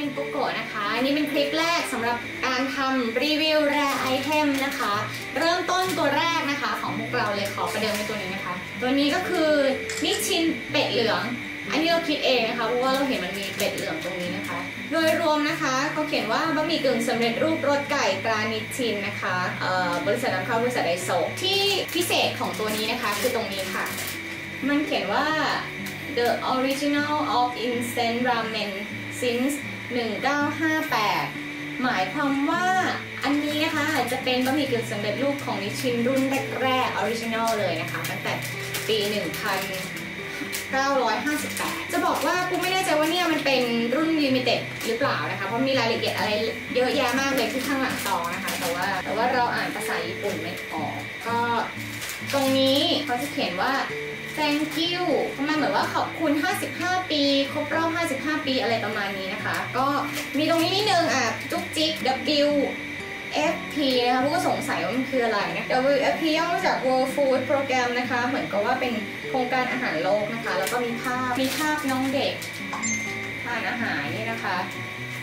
มินปุโกะนะคะอันนี้เป็นคลิปแรกสำหรับการทำรีวิวแรไอเทมนะคะ เริ่มต้นตัวแรกนะคะ ของพวกเราเลยขอประเดิมในตัวนี้นะคะ ตัวนี้ก็คือนิชชินเป็ดเหลือง อันนี้เราคิดเองนะคะเพราะว่าเราเห็นมันมีเป็ดเหลืองตรงนี้นะคะ โดยรวมนะคะเขาเขียนว่าบะหมี่กึ่งสำเร็จรูปรสไก่ตรานิชชินนะคะเอ่อบริษัทนำเข้าบริษัทไดโซที่พิเศษของตัวนี้นะคะคือตรงนี้ค่ะ มันเขียนว่า the original of instant ramen since 1958 หมายความว่าอันนี้นะคะจะเป็นบะหมี่กึ่งสำเร็จรูปของนิชินรุ่นแรกๆ original เลยนะคะ ตั้งแต่ปี 1958 จะบอกว่ากูไม่แน่ใจว่าเนี่ยมันเป็นรุ่น limited หรือเปล่านะคะ เพราะมีรายละเอียดอะไรเยอะแยะมากเลยที่ข้างหลังซองนะคะ แต่ว่าแต่ว่าเราอ่านภาษาญี่ปุ่นไม่ออก ก็ตรงนี้เขาจะเขียนว่า thank you ประมาณเหมือนว่าขอบคุณ 55 ปี ครบรอบ 55 ปีอะไรประมาณนี้นะคะ ก็มีตรงนี้นิดนึงอะ จุ๊กจิ๊ก W FP นะคะพวกก็สงสัยว่ามันคืออะไรนะ WFP ย่อมาจาก World Food Program นะคะ เหมือนกับว่าเป็นโครงการอาหารโลกนะคะ แล้วก็มีภาพ มีภาพน้องเด็ก ทานอาหารนี่นะคะ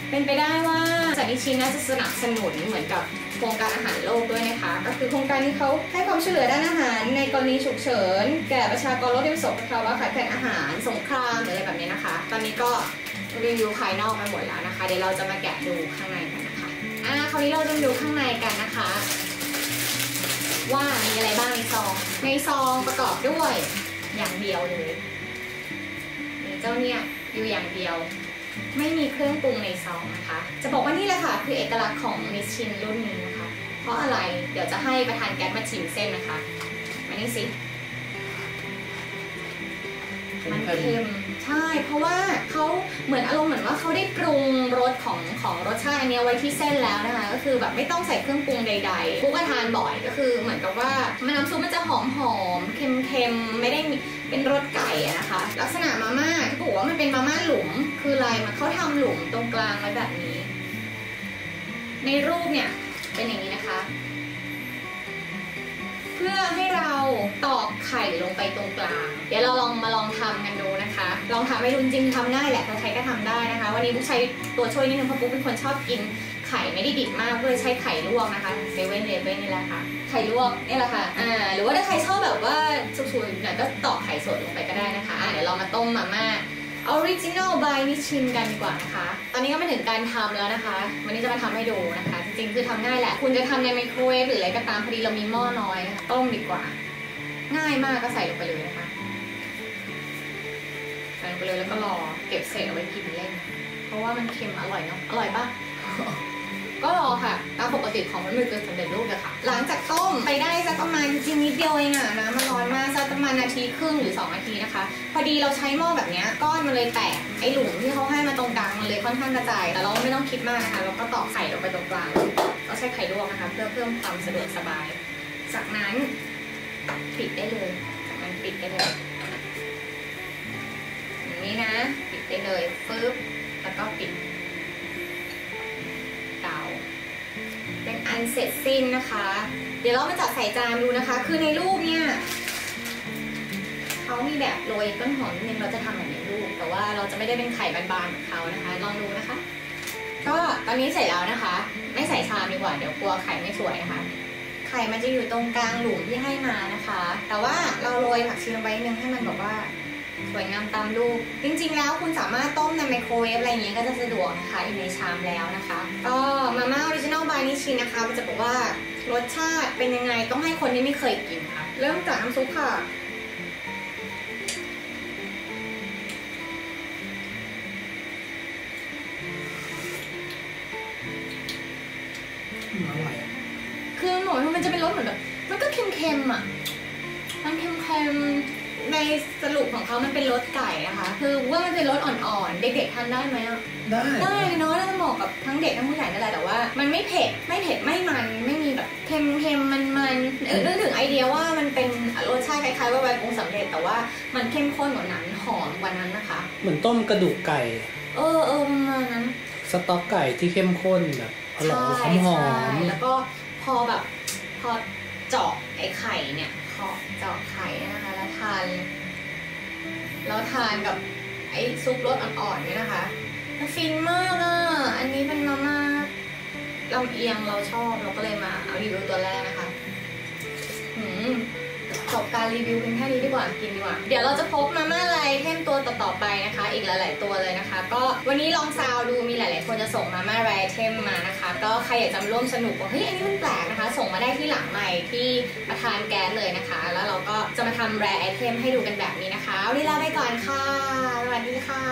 เป็นไปได้ว่าสันนิชินน่าจะสนับสนุนเหมือนกับโครงการอาหารโลกด้วยนะคะ ก็คือโครงการที่เขาให้ความช่วยเหลือด้านอาหาร ในกรณีฉุกเฉิน แก่ประชากรโลกที่ประสบภาวะขาดแคลนอาหารสงครามหรืออะไรแบบนี้นะคะ ตอนนี้ก็รีวิวภายนอกไปหมดแล้วนะคะ เดี๋ยวเราจะมาแกะดูข้างในกันนะคะอ่าคราวนี้เราจะดูข้างในกันนะคะ ว่ามีอะไรบ้างในซอง ในซองประกอบด้วยอย่างเดียวเลยเจ้าเนี่ย อยู่อย่างเดียว ไม่มีเครื่องปรุงในซองนะคะ จะบอกว่านี่แหละค่ะคือเอกลักษณ์ของมิชชินรุ่นนี้นะคะ เพราะอะไรเดี๋ยวจะให้ประธานแก๊สมาชิมเส้นนะคะมานี่สิ มันเค็มใช่ เพราะว่าเขาเหมือนอารมณ์เหมือนว่าเขาได้ปรุงรสของของรสชาติอันนี้ไว้ที่เส้นแล้วนะคะ ก็คือแบบไม่ต้องใส่เครื่องปรุงใดๆพวกก็ทานบ่อยก็คือเหมือนกับว่ามันน้ำซุปมันจะหอมหอมเค็มๆไม่ได้เป็นรสไก่นะคะ ลักษณะมาม่าที่บอกว่ามันเป็นมาม่าหลุม คืออะไรมันเขาทำหลุมตรงกลางไว้แบบนี้ ในรูปเนี่ยเป็นอย่างนี้นะคะ เพื่อให้เราตอกไข่ลงไปตรงกลาง เดี๋ยวเราลองมาลองท ลองทำให้ดูจริงๆทำง่ายแหละใครๆก็ทำได้นะคะ วันนี้ปุ๊กใช้ตัวช่วยนิดนึงเพราะปุ๊กเป็นคนชอบกินไข่ไม่ได้ดิบมากก็เลยใช้ไข่ลวกนะคะเซเว่นเลเว่นนี่แหละค่ะ ไข่ลวกนี่แหละค่ะอ่าหรือว่าถ้าใครชอบแบบว่าสุกๆหน่อยก็ตอกไข่สดลงไปก็ได้นะคะอะเดี๋ยวเรามาต้มมาม่า Original by นิชินกันดีกว่านะคะ ตอนนี้ก็มาถึงการทำแล้วนะคะ วันนี้จะมาทำให้ดูนะคะ จริงๆ คือทำง่ายแหละ คุณจะทำในไมโครเวฟหรืออะไรก็ตามพอดีเรามีหม้อน้อยนะคะต้มดีกว่า ง่ายมากก็ใส่ลงไปเลยนะคะใส่ลง ไปเลยแล้วก็รอเก็บเศษเอาไว้กินเล่น เพราะว่ามันเค็มอร่อยเนาะอร่อยปะก็รอค่ะตามปกติของมันมือเกินสำเร็จรูปเลยค่ะ หลังจากต้มไปได้สักประมาณจริงนิดเดียวเองอะน้ำมันร้อนมากสักประมาณนาทีครึ่งหรือ 2 นาทีนะคะ พอดีเราใช้หม้อแบบนี้ก้อนมันเลยแตกไอหลุมที่เขาให้มาตรงกลางมันเลยค่อนข้างกระจายแต่เราไม่ต้องคิดมากนะคะเราก็ตอกไข่ลงไปตรงกลางเราใช้ไข่ลวกนะคะ เพื่อเพิ่มความสะดวกสบาย จากนั้นปิดได้เลยจากนั้นปิดได้เลย นี้นะ ปิดได้เลยฟึบแล้วก็ปิดเตาเป็นอันเสร็จสิ้นนะคะ เดี๋ยวเรามาจัดใส่จานดูนะคะ คือในรูปเนี่ยเขามีแบบโรยต้นหอมนิดนึงเราจะทำแบบในรูปแต่ว่าเราจะไม่ได้เป็นไข่บานๆแบบเขานะคะ ลองดูนะคะ ก็ตอนนี้เสร็จแล้วนะคะ ไม่ใส่ชามดีกว่าเดี๋ยวกลัวไข่ไม่สวยนะคะไข่มันจะอยู่ตรงกลางหลุมที่ให้มานะคะ แต่ว่าเราโรยผักชีลงไปนิดนึงให้มันแบบว่า สวยงามตามรูป จริงๆ แล้วคุณสามารถต้มในไมโครเวฟอะไรอย่างเงี้ยก็จะสะดวกนะคะอยู่ในชามแล้วนะคะ ก็มาม่าออริจินอลบายนิชินนะคะมันจะบอกว่ารสชาติเป็นยังไงต้องให้คนที่ไม่เคยกินค่ะ เริ่มจากน้ำซุปค่ะอืมอร่อยอะคือมันบอกว่ามันจะเป็นรสเหมือนแบบมันก็เค็มๆอะ มันเค็มๆ ในสรุปของเขามันเป็นรสไก่นะคะ คือว่ามันเป็นรสอ่อนๆ เด็กๆทานได้ไหมอะได้ ได้เนาะน่าจะเหมาะกับทั้งเด็กทั้งผู้ใหญ่นั่นแหละแต่ว่า มันไม่เผ็ดไม่เผ็ดไม่มันไม่มีแบบเค็มเค็มมันมันเออนึกถึงไอเดียว่ามันเป็นรสชาติคล้ายๆว่าใบปรุงสำเร็จ แต่ว่ามันเข้มข้นกว่านั้นหอมกว่านั้นนะคะ เหมือนต้มกระดูกไก่ เออเออประมาณนั้นสต๊อกไก่ที่เข้มข้นแบบอร่อยหอมหอมใช่แล้วก็พอแบบพอ เจาะไอ้ไข่เนี่ยเคาะเจาะไข่นะคะแล้วทานแล้วทานกับไอ้ซุปรสอ่อนๆเนี่ยนะคะมันฟินมากอะอันนี้เป็นมาม่าลำเอียงเราชอบเราก็เลยมาเอาดีวิตัวแรกนะคะ อืม จบการรีวิวเพียงแค่นี้ดีกว่ากินดีกว่า เดี๋ยวเราจะพบมาม่าลายเทมตัวต่อๆไปนะคะ อีกหลาย ๆ ตัวเลยนะคะ ก็วันนี้ลองซาวดูมีหลาย ๆ คนจะส่งมาม่าลายเทมมานะคะ ก็ใครอยากจะร่วมสนุกว่าเฮ้ยอันนี้มันแปลกนะคะ ส่งมาได้ที่หลังใหม่ที่ประธานแก๊สเลยนะคะ แล้วเราก็จะมาทำแรไอเทมให้ดูกันแบบนี้นะคะวันนี้ลาไปก่อนค่ะสวัสดีค่ะ